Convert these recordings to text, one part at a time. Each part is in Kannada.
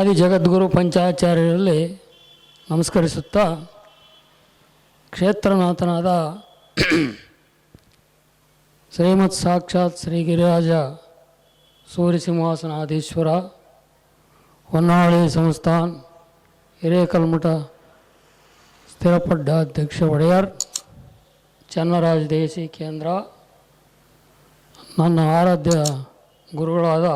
ಆದಿ ಜಗದ್ಗುರು ಪಂಚಾಚಾರ್ಯರಲ್ಲಿ ನಮಸ್ಕರಿಸುತ್ತಾ ಕ್ಷೇತ್ರನಾಥನಾದ ಶ್ರೀಮತ್ ಸಾಕ್ಷಾತ್ ಶ್ರೀ ಗಿರಿರಾಜ ಸೂರ್ಯಸಿಂಹಾಸನಾಧೀಶ್ವರ, ಹೊನ್ನಾಳಿ ಸಂಸ್ಥಾನ್, ಹಿರೇಕಲ್ಮಠ ಸ್ಥಿರಪಡ್ಡ ಅಧ್ಯಕ್ಷ ಒಡೆಯರ್, ಚನ್ನರಾಜ ದೇಸಿ ಕೇಂದ್ರ, ನನ್ನ ಆರಾಧ್ಯ ಗುರುಗಳಾದ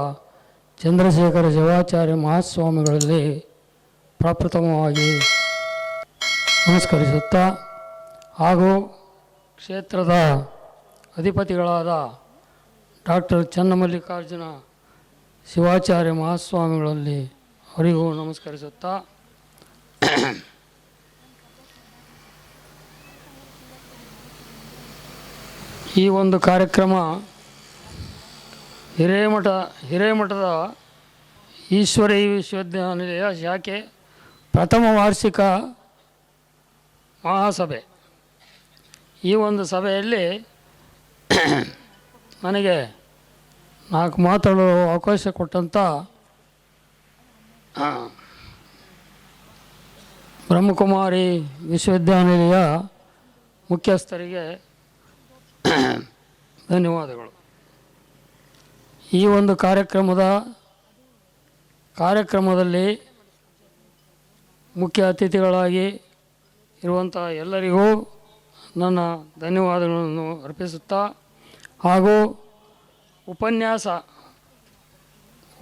ಚಂದ್ರಶೇಖರ ಶಿವಾಚಾರ್ಯ ಮಹಾಸ್ವಾಮಿಗಳಲ್ಲಿ ಪ್ರಪ್ರಥಮವಾಗಿ ನಮಸ್ಕರಿಸುತ್ತಾ ಹಾಗೂ ಕ್ಷೇತ್ರದ ಅಧಿಪತಿಗಳಾದ ಡಾಕ್ಟರ್ ಚನ್ನಮಲ್ಲಿಕಾರ್ಜುನ ಶಿವಾಚಾರ್ಯ ಮಹಾಸ್ವಾಮಿಗಳಲ್ಲಿ ಅವರಿಗೂ ನಮಸ್ಕರಿಸುತ್ತಾ ಈ ಒಂದು ಕಾರ್ಯಕ್ರಮ ಹಿರೇಮಠ, ಹಿರೇಮಠದ ಈಶ್ವರಿ ವಿಶ್ವವಿದ್ಯಾನಿಲಯ, ಶಾಖೆ, ಪ್ರಥಮ ವಾರ್ಷಿಕ ಮಹಾಸಭೆ. ಈ ಒಂದು ಸಭೆಯಲ್ಲಿ ನನಗೆ ನಾಲ್ಕು ಮಾತಾಡಲು ಅವಕಾಶ ಕೊಟ್ಟಂಥ ಬ್ರಹ್ಮಕುಮಾರಿ ವಿಶ್ವವಿದ್ಯಾನಿಲಯ ಮುಖ್ಯಸ್ಥರಿಗೆ ಧನ್ಯವಾದಗಳು. ಈ ಒಂದು ಕಾರ್ಯಕ್ರಮದ ಕಾರ್ಯಕ್ರಮದಲ್ಲಿ ಮುಖ್ಯ ಅತಿಥಿಗಳಾಗಿ ಇರುವಂಥ ಎಲ್ಲರಿಗೂ ನನ್ನ ಧನ್ಯವಾದಗಳನ್ನು ಅರ್ಪಿಸುತ್ತಾ ಹಾಗೂ ಉಪನ್ಯಾಸ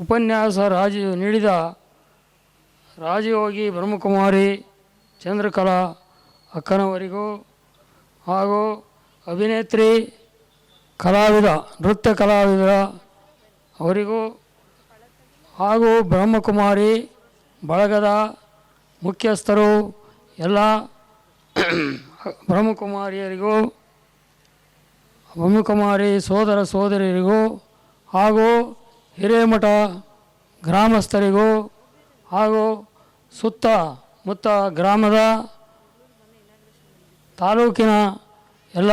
ಉಪನ್ಯಾಸ ರಾಜ ನೀಡಿದ ರಾಜಯೋಗಿ ಬ್ರಹ್ಮಕುಮಾರಿ ಚಂದ್ರಕಲಾ ಅಕ್ಕನವರಿಗೂ ಹಾಗೂ ಅಭಿನೇತ್ರಿ ಕಲಾವಿದ, ನೃತ್ಯ ಕಲಾವಿದರ ಅವರಿಗೂ ಹಾಗೂ ಬ್ರಹ್ಮಕುಮಾರಿ, ಬಳಗದ ಮುಖ್ಯಸ್ಥರು, ಎಲ್ಲ ಬ್ರಹ್ಮಕುಮಾರಿಯರಿಗೂ, ಬ್ರಹ್ಮಕುಮಾರಿ ಸೋದರ ಸೋದರಿಯರಿಗೂ ಹಾಗೂ ಹಿರೇಮಠ ಗ್ರಾಮಸ್ಥರಿಗೂ ಹಾಗೂ ಸುತ್ತ ಮುತ್ತ ಗ್ರಾಮದ ತಾಲೂಕಿನ ಎಲ್ಲ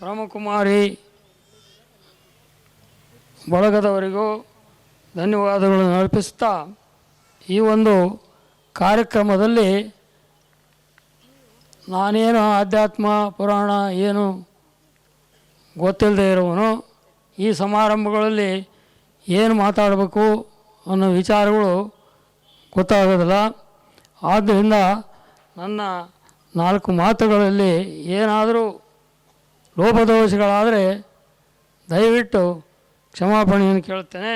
ಬ್ರಹ್ಮಕುಮಾರಿ ಬಳಗದವರಿಗೂ ಧನ್ಯವಾದಗಳನ್ನು ಅರ್ಪಿಸ್ತಾ ಈ ಒಂದು ಕಾರ್ಯಕ್ರಮದಲ್ಲಿ ನಾನೇನು ಆಧ್ಯಾತ್ಮ, ಪುರಾಣ ಏನು ಗೊತ್ತಿಲ್ಲದೆ ಇರುವನು ಈ ಸಮಾರಂಭಗಳಲ್ಲಿ ಏನು ಮಾತಾಡಬೇಕು ಅನ್ನೋ ವಿಚಾರಗಳು ಗೊತ್ತಾಗೋದಿಲ್ಲ. ಆದ್ದರಿಂದ ನನ್ನ ನಾಲ್ಕು ಮಾತುಗಳಲ್ಲಿ ಏನಾದರೂ ಲೋಪದೋಷಗಳಾದರೆ ದಯವಿಟ್ಟು ಕ್ಷಮಾಪಣೆಯನ್ನು ಕೇಳುತ್ತೇನೆ.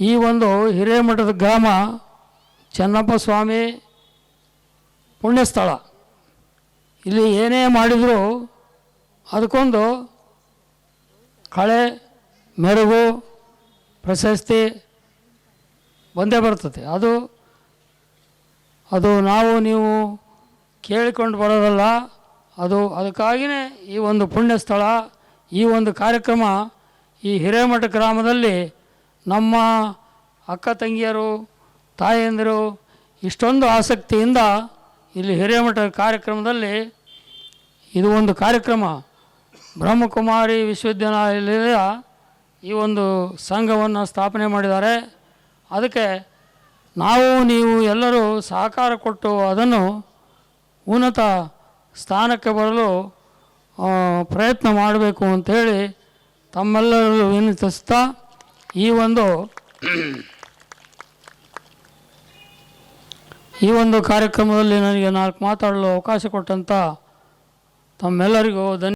ಈ ಒಂದು ಹಿರೇಮಠದ ಗ್ರಾಮ ಚೆನ್ನಪ್ಪ ಸ್ವಾಮಿ ಪುಣ್ಯಸ್ಥಳ. ಇಲ್ಲಿ ಏನೇ ಮಾಡಿದರೂ ಅದಕ್ಕೊಂದು ಕಳೆ, ಮೆರುಗು, ಪ್ರಶಸ್ತಿ ಬಂದೇ ಬರ್ತದೆ. ಅದು ಅದು ನಾವು ನೀವು ಕೇಳಿಕೊಂಡು ಬರೋದಲ್ಲ, ಅದು ಅದಕ್ಕಾಗಿಯೇ ಈ ಒಂದು ಪುಣ್ಯ ಸ್ಥಳ ಈ ಒಂದು ಕಾರ್ಯಕ್ರಮ ಈ ಹಿರೇಮಠ ಗ್ರಾಮದಲ್ಲಿ ನಮ್ಮ ಅಕ್ಕ ತಂಗಿಯರು, ತಾಯಂದಿರು ಇಷ್ಟೊಂದು ಆಸಕ್ತಿಯಿಂದ ಇಲ್ಲಿ ಹಿರೇಮಠ ಕಾರ್ಯಕ್ರಮದಲ್ಲಿ ಇದು ಒಂದು ಕಾರ್ಯಕ್ರಮ. ಬ್ರಹ್ಮಕುಮಾರಿ ವಿಶ್ವವಿದ್ಯಾನಿಲಯ ಈ ಒಂದು ಸಂಘವನ್ನು ಸ್ಥಾಪನೆ ಮಾಡಿದ್ದಾರೆ. ಅದಕ್ಕೆ ನಾವು, ನೀವು ಎಲ್ಲರೂ ಸಹಕಾರ ಕೊಟ್ಟು ಅದನ್ನು ಉನ್ನತ ಸ್ಥಾನಕ್ಕೆ ಬರಲು ಪ್ರಯತ್ನ ಮಾಡಬೇಕು ಅಂಥೇಳಿ ತಮ್ಮೆಲ್ಲರೂ ವಿನಂತಿಸ್ತಾ ಈ ಒಂದು ಈ ಒಂದು ಕಾರ್ಯಕ್ರಮದಲ್ಲಿ ನನಗೆ ನಾಲ್ಕು ಮಾತಾಡಲು ಅವಕಾಶ ಕೊಟ್ಟಂಥ ತಮ್ಮೆಲ್ಲರಿಗೂ ಧನ್ಯ